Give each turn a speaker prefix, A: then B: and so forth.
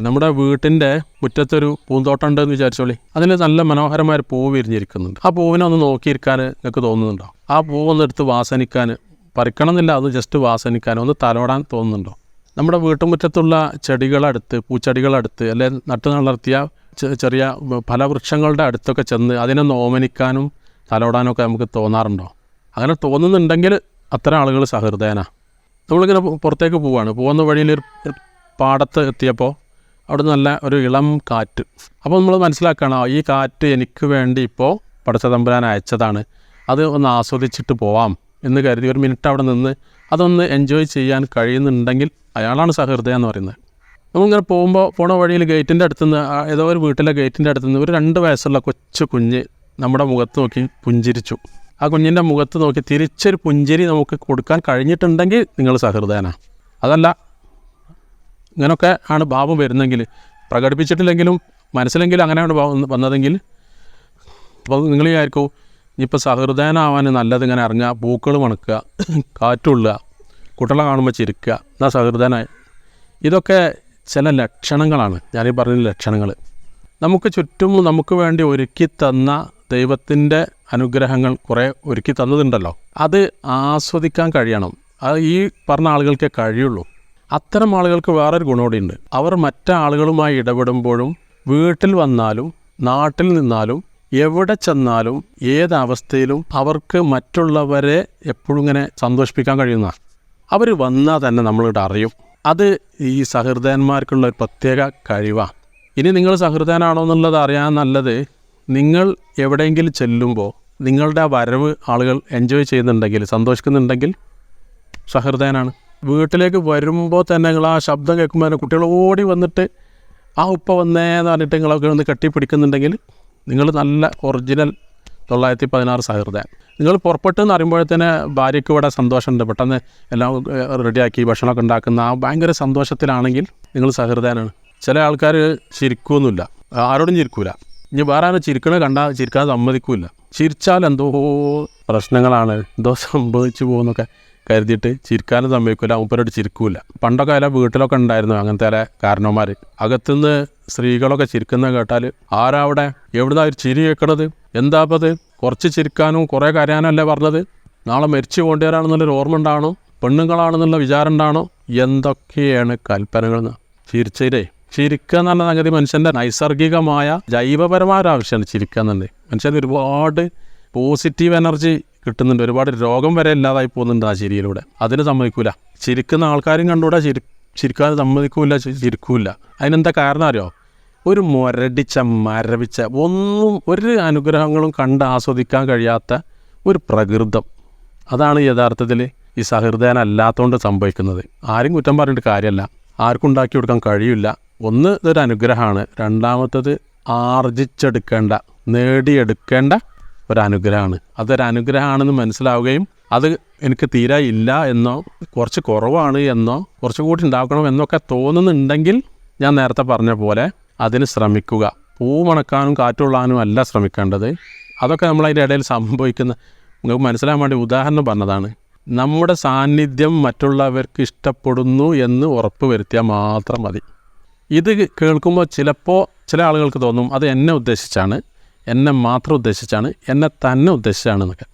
A: നമ്മുടെ വീട്ടിന്റെ മുറ്റത്തൊരു പൂന്തോട്ടം ഉണ്ടെന്ന് വിചാരിച്ചോളി. അതിന് നല്ല മനോഹരമായ പൂവ് വിരിഞ്ഞിരിക്കുന്നുണ്ട്. ആ പൂവിനെ ഒന്ന് നോക്കിയിരിക്കാൻ നിങ്ങൾക്ക് തോന്നുന്നുണ്ടോ? ആ പൂവൊന്ന് എടുത്ത് വാസനിക്കാൻ പറിക്കണം എന്നില്ല അത് ജസ്റ്റ് വാസനിക്കാൻ ഒന്ന് തലോടാൻ തോന്നുന്നുണ്ടോ? നമ്മുടെ വീട്ടുമുറ്റത്തുള്ള ചെടികളടുത്ത് പൂച്ചെടികളടുത്ത് അല്ലെ നട്ടു വളർത്തിയ ചെറിയ ഫലവൃക്ഷങ്ങളുടെ അടുത്തൊക്കെ ചെന്ന് അതിനെ നോമനിക്കാനും തലോടാനും ഒക്കെ നമുക്ക് തോന്നാറുണ്ടോ? അങ്ങനെ തോന്നുന്നുണ്ടെങ്കിൽ അത്തരം ആളുകൾ സഹൃദയനാ. നമ്മളിങ്ങനെ പുറത്തേക്ക് പോവാണ്. പോകുന്ന വഴിയിൽ ഒരു പാടത്ത് എത്തിയപ്പോൾ അവിടെ നല്ല ഒരു ഇളം കാറ്റ്. അപ്പോൾ നമ്മൾ മനസ്സിലാക്കണം ഈ കാറ്റ് എനിക്ക് വേണ്ടി ഇപ്പോൾ പടച്ചതമ്പുരാൻ അയച്ചതാണ്. അത് ഒന്ന് ആസ്വദിച്ചിട്ട് പോവാം എന്ന് കരുതി ഒരു മിനിറ്റ് അവിടെ നിന്ന് അതൊന്ന് എൻജോയ് ചെയ്യാൻ കഴിയുന്നുണ്ടെങ്കിൽ അയാളാണ് സഹൃദയം എന്ന് പറയുന്നത്. നമ്മളിങ്ങനെ പോകുമ്പോൾ പോണ വഴിയിൽ ഗേറ്റിന്റെ അടുത്തുനിന്ന് ഏതോ ഒരു വീട്ടിലെ ഗേറ്റിന്റെ അടുത്തുനിന്ന് ഒരു രണ്ട് വയസ്സുള്ള കൊച്ചു കുഞ്ഞ് നമ്മുടെ മുഖത്ത് നോക്കി പുഞ്ചിരിച്ചു. ആ കുഞ്ഞിന്റെ മുഖത്ത് നോക്കി തിരിച്ചൊരു പുഞ്ചിരി നമുക്ക് കൊടുക്കാൻ കഴിഞ്ഞിട്ടുണ്ടെങ്കിൽ നിങ്ങൾ സഹൃദയനാണ് അതല്ല ഇങ്ങനൊക്കെ ആണ് ഭാവം വരുന്നെങ്കിൽ പ്രകടിപ്പിച്ചിട്ടില്ലെങ്കിലും മനസ്സിലെങ്കിലും അങ്ങനെയാണ് ഭാവം വന്നതെങ്കിൽ അപ്പോൾ നിങ്ങൾ വിചാരിക്കും ഇനിയിപ്പോൾ സഹൃദയനാവാൻ നല്ലത് ഇങ്ങനെ ഇറങ്ങുക പൂക്കൾ മണക്കുക കാറ്റുള്ളുക കുട്ടികളെ കാണുമ്പോൾ ചിരിക്കുക എന്നാൽ സഹൃദയനായി. ഇതൊക്കെ ചില ലക്ഷണങ്ങളാണ്. ഞാനീ പറഞ്ഞ ലക്ഷണങ്ങൾ നമുക്ക് ചുറ്റും നമുക്ക് വേണ്ടി ഒരുക്കി തന്ന ദൈവത്തിന്റെ അനുഗ്രഹങ്ങൾ കുറേ ഒരുക്കി തന്നതുണ്ടല്ലോ. അത് ആസ്വദിക്കാൻ കഴിയണം. അത് ഈ പറഞ്ഞ ആളുകൾക്കേ കഴിയുള്ളൂ. അത്തരം ആളുകൾക്ക് വേറൊരു ഗുണോടിയുണ്ട് അവർ മറ്റാളുകളുമായി ഇടപെടുമ്പോഴും വീട്ടിൽ വന്നാലും നാട്ടിൽ നിന്നാലും എവിടെ ചെന്നാലും ഏത് അവസ്ഥയിലും അവർക്ക് മറ്റുള്ളവരെ എപ്പോഴും ഇങ്ങനെ സന്തോഷിപ്പിക്കാൻ കഴിയുന്ന അവർ വന്നാൽ തന്നെ നമ്മളിവിടെ അറിയും. അത് ഈ സഹൃദയന്മാർക്കുള്ള ഒരു പ്രത്യേക കഴിവാണ്. ഇനി നിങ്ങൾ സഹൃദയനാണോ എന്നുള്ളത് അറിയാൻ നല്ലത് നിങ്ങൾ എവിടെയെങ്കിലും ചെല്ലുമ്പോൾ നിങ്ങളുടെ ആ വരവ് ആളുകൾ എൻജോയ് ചെയ്യുന്നുണ്ടെങ്കിൽ സന്തോഷിക്കുന്നുണ്ടെങ്കിൽ സഹൃദയനാണ്. വീട്ടിലേക്ക് വരുമ്പോൾ തന്നെ നിങ്ങൾ ആ ശബ്ദം കേൾക്കുമ്പോൾ തന്നെ കുട്ടികൾ ഓടി വന്നിട്ട് ആ ഉപ്പ വന്നേ എന്ന് പറഞ്ഞിട്ട് നിങ്ങളൊക്കെ ഒന്ന് കെട്ടിപ്പിടിക്കുന്നുണ്ടെങ്കിൽ നിങ്ങൾ നല്ല ഒറിജിനൽ തൊള്ളായിരത്തി പതിനാറ് സഹൃദയൻ നിങ്ങൾ പുറപ്പെട്ടു എന്ന് അറിയുമ്പോഴത്തേന് ഭാര്യയ്ക്ക് ഇവിടെ സന്തോഷമുണ്ട്. പെട്ടെന്ന് എല്ലാം റെഡിയാക്കി ഭക്ഷണമൊക്കെ ഉണ്ടാക്കുന്ന ആ ഭയങ്കര സന്തോഷത്തിലാണെങ്കിൽ നിങ്ങൾ സഹൃദയനാണ് ചില ആൾക്കാർ ചിരിക്കുമൊന്നുമില്ല ആരോടും ചിരിക്കൂല. ഇനി വേറെ ആരും ചിരിക്കണ കണ്ടാൽ ചിരിക്കാൻ സമ്മതിക്കൂല. ചിരിച്ചാൽ എന്തോ പ്രശ്നങ്ങളാണ്. എന്തോ സംഭവിച്ചു പോകുന്നൊക്കെ കരുതിയിട്ട് ചിരിക്കാനും സമ്മതിക്കില്ല മൂപ്പരോട് ചിരിക്കൂല. പണ്ടൊക്കെ അല്ല വീട്ടിലൊക്കെ ഉണ്ടായിരുന്നു അങ്ങനത്തെ അല്ലെ കാരണവന്മാർ അകത്തുനിന്ന് സ്ത്രീകളൊക്കെ ചിരിക്കുന്ന കേട്ടാൽ ആരാവിടെ എവിടുന്നാ ഒരു ചിരി കേൾക്കണത് എന്താ അപ്പത് കുറച്ച് ചിരിക്കാനും കുറേ കരയാനല്ലേ പറഞ്ഞത്? നാളെ മരിച്ചു കൊണ്ടുവരാണെന്നുള്ളൊരു ഓർമ്മ ഉണ്ടാണോ? പെണ്ണുങ്ങളാണെന്നുള്ള വിചാരം ഉണ്ടാണോ? എന്തൊക്കെയാണ് കൽപ്പനകൾ ചിരിച്ചേ ചിരിക്കുക എന്ന് പറഞ്ഞ സംഗതി മനുഷ്യന്റെ നൈസർഗികമായ ജൈവപരമായ ഒരു ആവശ്യമാണ് ചിരിക്കുക എന്നുള്ളത്. മനുഷ്യന് ഒരുപാട് പോസിറ്റീവ് എനർജി കിട്ടുന്നുണ്ട്. ഒരുപാട് രോഗം വരെ ഇല്ലാതായി പോകുന്നുണ്ട് ആ ചിരിയിലൂടെ. അതിന് സമ്മതിക്കൂല. ചിരിക്കുന്ന ആൾക്കാരും കണ്ടുകൂടാ ചിരി ചിരിക്കാൻ സമ്മതിക്കൂല ചിരിക്കൂല. അതിനെന്താ കാരണം അറിയോ? ഒരു മുരടിച്ച മരവിച്ച ഒന്നും ഒരു അനുഗ്രഹങ്ങളും കണ്ട് ആസ്വദിക്കാൻ കഴിയാത്ത ഒരു പ്രകൃതം. അതാണ് യഥാർത്ഥത്തിൽ ഈ സഹൃദയനല്ലാത്തതുകൊണ്ട് സംഭവിക്കുന്നത്. ആരും കുറ്റം പറഞ്ഞിട്ട് കാര്യമല്ല ആർക്കും ഉണ്ടാക്കി കൊടുക്കാൻ കഴിയില്ല. ഒന്ന് ഇതൊരു അനുഗ്രഹമാണ്. രണ്ടാമത്തത് ആർജിച്ചെടുക്കേണ്ട നേടിയെടുക്കേണ്ട ഒരു അതൊരനുഗ്രഹമാണെന്ന് മനസ്സിലാവുകയും അത് എനിക്ക് തീരെ ഇല്ല എന്നോ കുറച്ച് കുറവാണ് എന്നോ കുറച്ചുകൂടി ഉണ്ടാക്കണം എന്നൊക്കെ തോന്നുന്നുണ്ടെങ്കിൽ ഞാൻ നേരത്തെ പറഞ്ഞ പോലെ അതിന് ശ്രമിക്കുക. പൂ മണക്കാനും കാറ്റുള്ളാനും അല്ല ശ്രമിക്കേണ്ടത്. അതൊക്കെ നമ്മൾ അതിന്റെ ഇടയിൽ സംഭവിക്കുന്ന നിങ്ങൾക്ക് മനസ്സിലാൻ വേണ്ടി ഉദാഹരണം പറഞ്ഞതാണ്. നമ്മുടെ സാന്നിധ്യം മറ്റുള്ളവർക്ക് ഇഷ്ടപ്പെടുന്നു എന്ന് ഉറപ്പ് വരുത്തിയാൽ മാത്രം മതി. ഇത് കേൾക്കുമ്പോൾ ചിലപ്പോൾ ചില ആളുകൾക്ക് തോന്നും അത് എന്നെ ഉദ്ദേശിച്ചാണ്. എന്നെ മാത്രം ഉദ്ദേശിച്ചാണ് എന്നെ തന്നെ ഉദ്ദേശിച്ചാണ് എന്നൊക്കെ